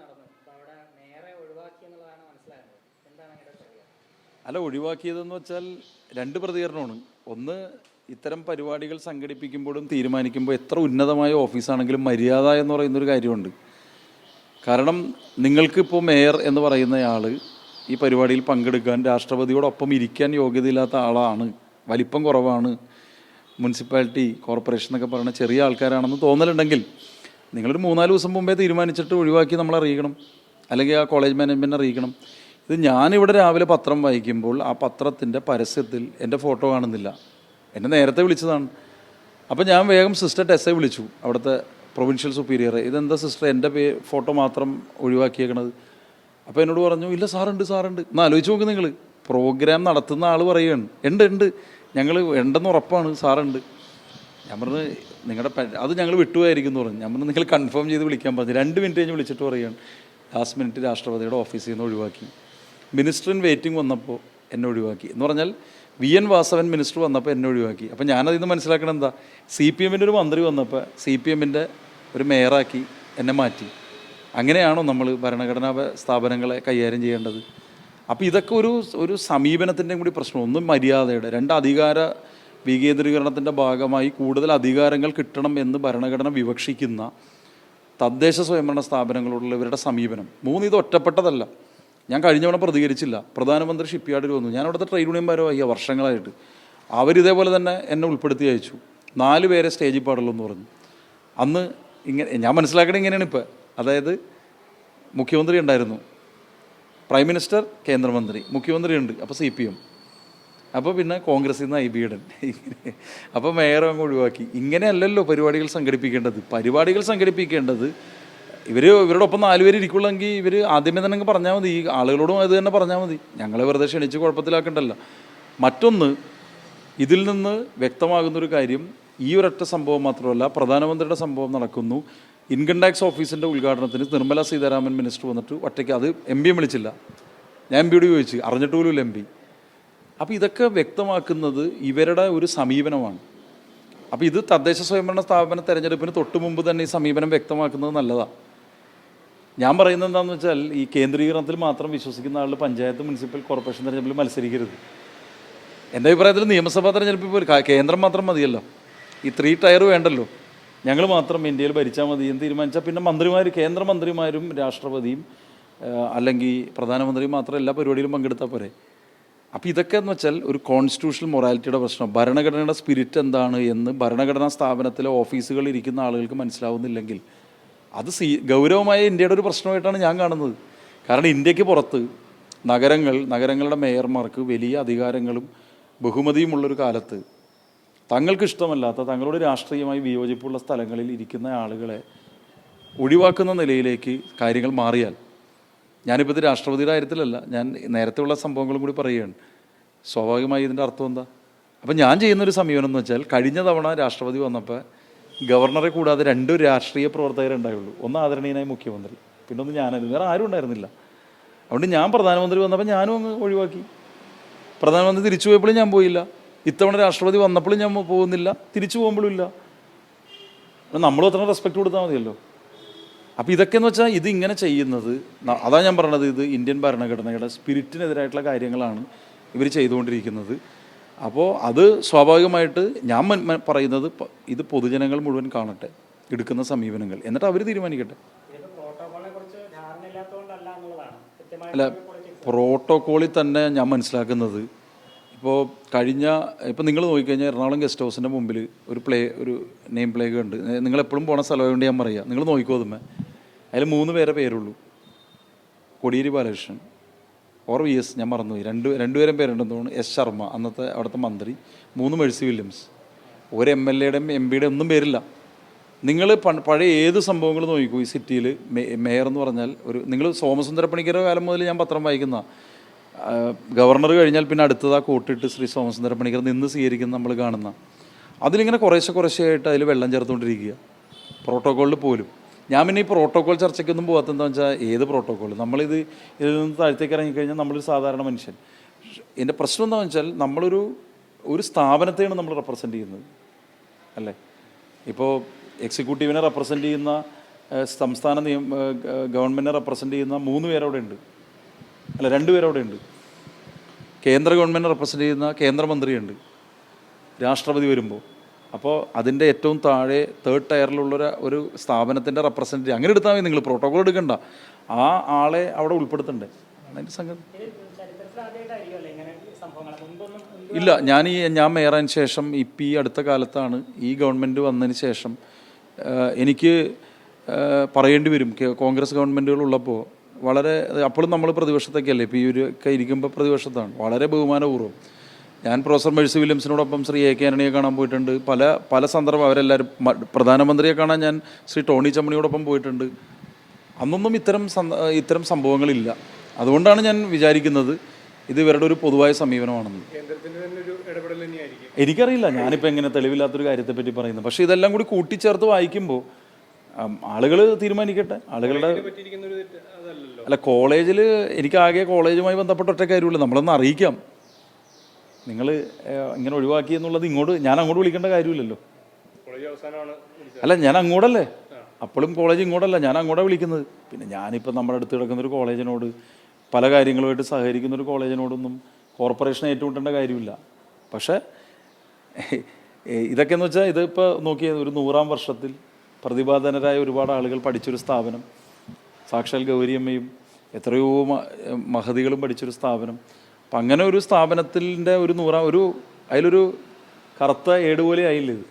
നടന്നു. അവിടെ നേരെ എന്നുള്ളതാണ് എന്താണ് അല്ല ഒഴിവാക്കിയതെന്ന് വെച്ചാൽ രണ്ട് പ്രതികരണമാണ്. ഒന്ന് ഇത്തരം പരിപാടികൾ സംഘടിപ്പിക്കുമ്പോഴും തീരുമാനിക്കുമ്പോൾ എത്ര ഉന്നതമായ ഓഫീസാണെങ്കിലും മര്യാദ എന്ന് പറയുന്നൊരു കാര്യമുണ്ട്. കാരണം നിങ്ങൾക്കിപ്പോൾ മേയർ എന്ന് പറയുന്നയാൾ ഈ പരിപാടിയിൽ പങ്കെടുക്കാൻ രാഷ്ട്രപതിയോടൊപ്പം ഇരിക്കാൻ യോഗ്യതയില്ലാത്ത ആളാണ് വലിപ്പം കുറവാണ് മുനിസിപ്പാലിറ്റി കോർപ്പറേഷൻ എന്നൊക്കെ പറയുന്ന ചെറിയ ആൾക്കാരാണെന്ന് തോന്നലുണ്ടെങ്കിൽ നിങ്ങളൊരു മൂന്നാൽ ദിവസം മുമ്പേ തീരുമാനിച്ചിട്ട് ഒഴിവാക്കി നമ്മൾ അറിയിക്കണം. അല്ലെങ്കിൽ ആ കോളേജ് മാനേജ്മെന്റ് അറിയിക്കണം. ഇത് ഞാനിവിടെ രാവിലെ പത്രം വായിക്കുമ്പോൾ ആ പത്രത്തിന്റെ പരസ്യത്തിൽ എന്റെ ഫോട്ടോ കാണുന്നില്ല. എന്നെ നേരത്തെ വിളിച്ചതാണ്. അപ്പോൾ ഞാൻ വേഗം സിസ്റ്റർ ടെസ്സെ വിളിച്ചു അവിടുത്തെ പ്രൊവിൻഷ്യൽ സുപ്പീരിയർ ഇതെന്താ സിസ്റ്റർ എന്റെ പേ ഫോട്ടോ മാത്രം ഒഴിവാക്കിയേക്കണത്? അപ്പോൾ എന്നോട് പറഞ്ഞു ഇല്ല സാറുണ്ട് സാറുണ്ട്. ഒന്ന് ആലോചിച്ച് നോക്ക് നിങ്ങൾ. പ്രോഗ്രാം നടത്തുന്ന ആൾ പറയുകയാണ്. ഉണ്ട് ഉണ്ട്. ഞങ്ങൾ ഉണ്ടെന്ന് ഉറപ്പാണ് സാറുണ്ട്. ഞാൻ പറഞ്ഞു നിങ്ങളുടെ അത് ഞങ്ങൾ വിട്ടുപോയായിരിക്കും എന്ന് പറഞ്ഞു. ഞാൻ നിങ്ങൾ കൺഫേം ചെയ്ത് വിളിക്കാൻ പറഞ്ഞു. രണ്ട് മിനിറ്റ് കഴിഞ്ഞ് വിളിച്ചിട്ട് പറയുകയാണ് ലാസ്റ്റ് മിനിറ്റ് രാഷ്ട്രപതിയുടെ ഓഫീസിൽ നിന്ന് ഒഴിവാക്കി. മിനിസ്റ്റർ ഇൻ വെയിറ്റിംഗ് വന്നപ്പോൾ എന്നെ ഒഴിവാക്കി. എന്ന് പറഞ്ഞാൽ വി. എൻ. വാസവൻ മിനിസ്റ്റർ വന്നപ്പോൾ എന്നെ ഒഴിവാക്കി. അപ്പോൾ ഞാനതിൽ നിന്ന് മനസ്സിലാക്കണം എന്താ സി പി എമ്മിന്റെ ഒരു മന്ത്രി വന്നപ്പോൾ സി പി എമ്മിന്റെ ഒരു മേയറാക്കി എന്നെ മാറ്റി. അങ്ങനെയാണോ നമ്മൾ ഭരണഘടനാ സ്ഥാപനങ്ങളെ കൈകാര്യം ചെയ്യേണ്ടത്? അപ്പോൾ ഇതൊക്കെ ഒരു ഒരു സമീപനത്തിന്റെയും കൂടി പ്രശ്നം. ഒന്നും മര്യാദയുടെ രണ്ട് അധികാര വികേന്ദ്രീകരണത്തിന്റെ ഭാഗമായി കൂടുതൽ അധികാരങ്ങൾ കിട്ടണം എന്ന് ഭരണഘടന വിവക്ഷിക്കുന്ന തദ്ദേശ സ്വയംഭരണ സ്ഥാപനങ്ങളോടുള്ള ഇവരുടെ സമീപനം. മൂന്ന് ഇത് ഒറ്റപ്പെട്ടതല്ല. ഞാൻ കഴിഞ്ഞവണ പ്രതികരിച്ചില്ല. പ്രധാനമന്ത്രി ഷിപ്പ്യാർഡിൽ വന്നു. ഞാൻ അവിടുത്തെ ട്രേഡ് യൂണിയൻ ഭാരവാഹിയ വർഷങ്ങളായിട്ട് അവരിതേപോലെ തന്നെ എന്നെ ഉൾപ്പെടുത്തി അയച്ചു. നാല് പേരെ സ്റ്റേജിൽ പാടുള്ളൂ എന്ന് പറഞ്ഞു. അന്ന് ഇങ്ങനെ ഞാൻ മനസ്സിലാക്കണത് ഇങ്ങനെയാണ് ഇപ്പോൾ അതായത് മുഖ്യമന്ത്രി ഉണ്ടായിരുന്നു. പ്രൈം മിനിസ്റ്റർ കേന്ദ്രമന്ത്രി. മുഖ്യമന്ത്രി ഉണ്ട് അപ്പോൾ സി പി എം. അപ്പോൾ പിന്നെ കോൺഗ്രസിൽ നിന്ന് ഐ ബി ഇടൻ അപ്പോൾ മേയറെ അങ്ങ് ഒഴിവാക്കി. ഇങ്ങനെയല്ലല്ലോ പരിപാടികൾ സംഘടിപ്പിക്കേണ്ടത്. പരിപാടികൾ സംഘടിപ്പിക്കേണ്ടത് ഇവർ ഇവരുടെ ഒപ്പം നാലുപേര് ഇരിക്കുള്ളെങ്കിൽ ഇവർ ആദ്യമേ തന്നെ പറഞ്ഞാൽ മതി. ഈ ആളുകളോടും അത് തന്നെ പറഞ്ഞാൽ മതി. ഞങ്ങളെ വെറുതെ ക്ഷണിച്ച് കുഴപ്പത്തിലാക്കണ്ടല്ല. മറ്റൊന്ന് ഇതിൽ നിന്ന് വ്യക്തമാകുന്നൊരു കാര്യം ഈ ഒരൊറ്റ സംഭവം മാത്രമല്ല പ്രധാനമന്ത്രിയുടെ സംഭവം നടക്കുന്നു. ഇൻകം ടാക്സ് ഓഫീസിന്റെ ഉദ്ഘാടനത്തിന് നിർമ്മല സീതാരാമൻ മിനിസ്റ്റർ വന്നിട്ട് ഒറ്റയ്ക്ക് അത് എം പിയും വിളിച്ചില്ല. ഞാൻ എം പിയോട് ചോദിച്ചു. അറിഞ്ഞിട്ട് പോലും എം പി. അപ്പോൾ ഇതൊക്കെ വ്യക്തമാക്കുന്നത് ഇവരുടെ ഒരു സമീപനമാണ്. അപ്പോൾ ഇത് തദ്ദേശ സ്വയംഭരണ സ്ഥാപന തെരഞ്ഞെടുപ്പിന് തൊട്ട് മുമ്പ് തന്നെ ഈ സമീപനം വ്യക്തമാക്കുന്നത് നല്ലതാണ് ഞാൻ പറയുന്നത് എന്താണെന്ന് വെച്ചാൽ ഈ കേന്ദ്രീകരണത്തിൽ മാത്രം വിശ്വസിക്കുന്ന ആളുകൾ പഞ്ചായത്ത് മുനിസിപ്പൽ കോർപ്പറേഷൻ തെരഞ്ഞെടുപ്പിൽ മത്സരിക്കരുത്. എന്റെ അഭിപ്രായത്തിൽ നിയമസഭാ തെരഞ്ഞെടുപ്പിൽ കേന്ദ്രം മാത്രം മതിയല്ലോ. ഈ ത്രീ ടയർ വേണ്ടല്ലോ. ഞങ്ങൾ മാത്രം ഇന്ത്യയിൽ ഭരിച്ചാൽ മതി എന്ന് തീരുമാനിച്ചാൽ പിന്നെ മന്ത്രിമാർ കേന്ദ്രമന്ത്രിമാരും രാഷ്ട്രപതിയും അല്ലെങ്കിൽ പ്രധാനമന്ത്രിയും മാത്രം എല്ലാ പരിപാടിയിലും പങ്കെടുത്താൽ പോരെ. അപ്പോൾ ഇതൊക്കെ എന്ന് വെച്ചാൽ ഒരു കോൺസ്റ്റിറ്റ്യൂഷണൽ മൊറാലിറ്റിയുടെ പ്രശ്നം. ഭരണഘടനയുടെ സ്പിരിറ്റ് എന്താണ് എന്ന് ഭരണഘടനാ സ്ഥാപനത്തിലെ ഓഫീസുകളിൽ ഇരിക്കുന്ന ആളുകൾക്ക് മനസ്സിലാവുന്നില്ലെങ്കിൽ അത് സീ ഗൗരവമായ ഇന്ത്യയുടെ ഒരു പ്രശ്നമായിട്ടാണ് ഞാൻ കാണുന്നത്. കാരണം ഇന്ത്യയ്ക്ക് പുറത്ത് നഗരങ്ങൾ നഗരങ്ങളുടെ മേയർമാർക്ക് വലിയ അധികാരങ്ങളും ബഹുമതിയുമുള്ളൊരു കാലത്ത് തങ്ങൾക്ക് ഇഷ്ടമല്ലാത്ത തങ്ങളോട് രാഷ്ട്രീയമായി വിയോജിപ്പുള്ള സ്ഥലങ്ങളിൽ ഇരിക്കുന്ന ആളുകളെ ഒഴിവാക്കുന്ന നിലയിലേക്ക് കാര്യങ്ങൾ മാറിയാൽ ഞാനിപ്പോൾ ഇത് രാഷ്ട്രപതിയുടെ കാര്യത്തിലല്ല ഞാൻ നേരത്തെയുള്ള സംഭവങ്ങളും കൂടി പറയുകയാണ്. സ്വാഭാവികമായി ഇതിന്റെ അർത്ഥം എന്താ? അപ്പം ഞാൻ ചെയ്യുന്നൊരു സമീപനം എന്ന് വെച്ചാൽ കഴിഞ്ഞ തവണ രാഷ്ട്രപതി വന്നപ്പോൾ ഗവർണറെ കൂടാതെ രണ്ട് രാഷ്ട്രീയ പ്രവർത്തകരെ ഉണ്ടായുള്ളൂ ഒന്ന് ആദരണീയനായ മുഖ്യമന്ത്രി പിന്നെ ഒന്ന് ഞാനായിരുന്നു വേറെ ആരും ഉണ്ടായിരുന്നില്ല. അതുകൊണ്ട് ഞാൻ പ്രധാനമന്ത്രി വന്നപ്പോൾ ഞാനും അങ്ങ് ഒഴിവാക്കി. പ്രധാനമന്ത്രി തിരിച്ചു പോയപ്പോഴും ഞാൻ പോയില്ല. ഇത്തവണ രാഷ്ട്രപതി വന്നപ്പോഴും ഞാൻ പോകുന്നില്ല. തിരിച്ചു പോകുമ്പോഴും ഇല്ല. നമ്മൾ അത്ര റെസ്പെക്ട് കൊടുത്താൽ മതിയല്ലോ. അപ്പോൾ ഇതൊക്കെ എന്ന് വെച്ചാൽ ഇത് ഇങ്ങനെ ചെയ്യുന്നത് അതാണ് അതാ ഞാൻ പറഞ്ഞത് ഇത് ഇന്ത്യൻ ഭരണഘടനയുടെ സ്പിരിറ്റിനെതിരായിട്ടുള്ള കാര്യങ്ങളാണ് ഇവർ ചെയ്തുകൊണ്ടിരിക്കുന്നത്. അപ്പോൾ അത് സ്വാഭാവികമായിട്ട് ഞാൻ പറയുന്നത് ഇത് പൊതുജനങ്ങൾ മുഴുവൻ കാണട്ടെ എടുക്കുന്ന സമീപനങ്ങൾ. എന്നിട്ട് അവർ തീരുമാനിക്കട്ടെ. അല്ല പ്രോട്ടോക്കോളിൽ തന്നെ ഞാൻ മനസ്സിലാക്കുന്നത് ഇപ്പോൾ കഴിഞ്ഞ ഇപ്പോൾ നിങ്ങൾ നോക്കിക്കഴിഞ്ഞാൽ എറണാകുളം ഗസ്റ്റ് ഹൗസിന്റെ മുമ്പിൽ ഒരു പ്ലേ ഒരു നെയിം പ്ലേഗ് ഉണ്ട്. നിങ്ങൾ എപ്പോഴും പോണ സ്ഥലമായതുകൊണ്ട് ഞാൻ പറയാം. നിങ്ങൾ നോക്കിക്കോ അതിൽ മൂന്ന് പേരെ പേരുള്ളൂ. Kodiyeri Balakrishnan or V S ഞാൻ മറന്നുപോയി. രണ്ട് രണ്ടുപേരും പേരുണ്ടെന്ന് തോന്നുന്നു. എസ് ശർമ്മ അന്നത്തെ അവിടുത്തെ മന്ത്രി. മൂന്ന് മേഴ്സി വില്യംസ്. ഒരു എം എൽ എയുടെയും എം പിയുടെ ഒന്നും പേരില്ല. നിങ്ങൾ പഴയ ഏത് സംഭവങ്ങൾ നോക്കിക്കൂ ഈ സിറ്റിയിൽ? മേയർ എന്ന് പറഞ്ഞാൽ ഒരു നിങ്ങൾ സോമസുന്ദര പണിക്കരുടെ കാലം മുതൽ ഞാൻ പത്രം വായിക്കുന്ന ഗവർണർ കഴിഞ്ഞാൽ പിന്നെ അടുത്തത് ആ കൂട്ടിട്ട് ശ്രീ സോമസുന്ദര പണിക്കർ നിന്ന് സ്വീകരിക്കുന്ന നമ്മൾ കാണുന്ന. അതിലിങ്ങനെ കുറേശ്ശെ കുറേശ്ശെ ആയിട്ട് അതിൽ വെള്ളം ചേർത്തുകൊണ്ടിരിക്കുക. പ്രോട്ടോക്കോളിൽ പോലും. ഞാൻ പിന്നെ ഈ പ്രോട്ടോകോൾ ചർച്ചയ്ക്കൊന്നും പോകാത്ത എന്താ വെച്ചാൽ ഏത് പ്രോട്ടോകോൾ നമ്മളിത് ഇതിൽ നിന്ന് താഴത്തേക്ക് ഇറങ്ങിക്കഴിഞ്ഞാൽ നമ്മളൊരു സാധാരണ മനുഷ്യൻ. എന്റെ പ്രശ്നം എന്താണെന്ന് വെച്ചാൽ നമ്മളൊരു ഒരു സ്ഥാപനത്തെയാണ് നമ്മൾ റെപ്രസെന്റ് ചെയ്യുന്നത്. അല്ലേ? ഇപ്പോൾ എക്സിക്യൂട്ടീവിനെ റെപ്രസെന്റ് ചെയ്യുന്ന സംസ്ഥാന നിയമ ഗവൺമെന്റിനെ റെപ്രസെന്റ് ചെയ്യുന്ന മൂന്ന് പേരവിടെ ഉണ്ട്. അല്ല രണ്ട് പേരവിടെ ഉണ്ട്. കേന്ദ്ര ഗവൺമെന്റ് റെപ്രസെന്റ് ചെയ്യുന്ന കേന്ദ്രമന്ത്രിയുണ്ട്. രാഷ്ട്രപതി വരുമ്പോൾ അപ്പോൾ അതിന്റെ ഏറ്റവും താഴെ തേർഡ് ടയറിലുള്ള ഒരു സ്ഥാപനത്തിന്റെ റെപ്രസെന്റേറ്റീവ് അങ്ങനെ എടുത്താൽ മതി നിങ്ങൾ പ്രോട്ടോകോൾ എടുക്കണ്ട. ആ ആളെ അവിടെ ഉൾപ്പെടുത്തണ്ടേ? അതിന്റെ സംഗതി. ഇല്ല ഞാൻ ഈ ഞാൻ മേറാൻ ശേഷം ഇപ്പം ഈ അടുത്ത കാലത്താണ് ഈ ഗവൺമെന്റ് വന്നതിന് ശേഷം എനിക്ക് പറയേണ്ടി വരും. കോൺഗ്രസ് ഗവൺമെന്റുകളുള്ളപ്പോൾ വളരെ അപ്പോഴും നമ്മൾ പ്രതിപക്ഷത്തൊക്കെയല്ലേ? ഇപ്പോൾ ഈ ഒരു ഇരിക്കുമ്പോൾ പ്രതിപക്ഷത്താണ്. വളരെ ബഹുമാനപൂർവം. ഞാൻ പ്രൊഫസർ മേഴ്സി വില്യംസിനോടൊപ്പം ശ്രീ എ കെ ആന്റണിയെ കാണാൻ പോയിട്ടുണ്ട്. പല പല സന്ദർഭം അവരെല്ലാവരും പ്രധാനമന്ത്രിയെ കാണാൻ ഞാൻ ശ്രീ ടോണി ചമ്മണിയോടൊപ്പം പോയിട്ടുണ്ട്. അന്നൊന്നും ഇത്തരം ഇത്തരം സംഭവങ്ങളില്ല. അതുകൊണ്ടാണ് ഞാൻ വിചാരിക്കുന്നത് ഇത് ഇവരുടെ ഒരു പൊതുവായ സമീപനമാണെന്ന്. എനിക്കറിയില്ല ഞാനിപ്പോൾ എങ്ങനെ തെളിവില്ലാത്തൊരു കാര്യത്തെപ്പറ്റി പറയുന്നത്. പക്ഷേ ഇതെല്ലാം കൂടി കൂട്ടിച്ചേർത്ത് വായിക്കുമ്പോൾ ആളുകൾ തീരുമാനിക്കട്ടെ. ആളുകളുടെ അല്ല കോളേജിൽ എനിക്ക് ആകെ കോളേജുമായി ബന്ധപ്പെട്ട ഒറ്റ കാര്യമുള്ളൂ. നമ്മളൊന്ന് അറിയിക്കാം. നിങ്ങൾ ഇങ്ങനെ ഒഴിവാക്കി എന്നുള്ളത് ഇങ്ങോട്ട് ഞാൻ അങ്ങോട്ട് വിളിക്കേണ്ട കാര്യമില്ലല്ലോ. അല്ല ഞാൻ അങ്ങോട്ടല്ലേ? അപ്പോഴും കോളേജ് ഇങ്ങോട്ടല്ല ഞാൻ അങ്ങോട്ടാണ് വിളിക്കുന്നത്. പിന്നെ ഞാനിപ്പോൾ നമ്മുടെ അടുത്ത് കിടക്കുന്ന ഒരു കോളേജിനോട് പല കാര്യങ്ങളുമായിട്ട് സഹകരിക്കുന്ന ഒരു കോളേജിനോടൊന്നും കോർപ്പറേഷൻ ഏറ്റുമുട്ടേണ്ട കാര്യമില്ല. പക്ഷേ ഇതൊക്കെ എന്ന് വെച്ചാൽ ഇതിപ്പോൾ നോക്കിയ ഒരു നൂറാം വർഷത്തിൽ പ്രതിഭാധനരായ ഒരുപാട് ആളുകൾ പഠിച്ചൊരു സ്ഥാപനം. സാക്ഷാൽ ഗൗരിയമ്മയും എത്രയോ മഹതികളും പഠിച്ചൊരു സ്ഥാപനം. അപ്പം അങ്ങനെ ഒരു സ്ഥാപനത്തിന്റെ ഒരു നൂറാം ഒരു അതിലൊരു കറുത്ത ഏടുപോലെ ആയില്ലേ ഇത്?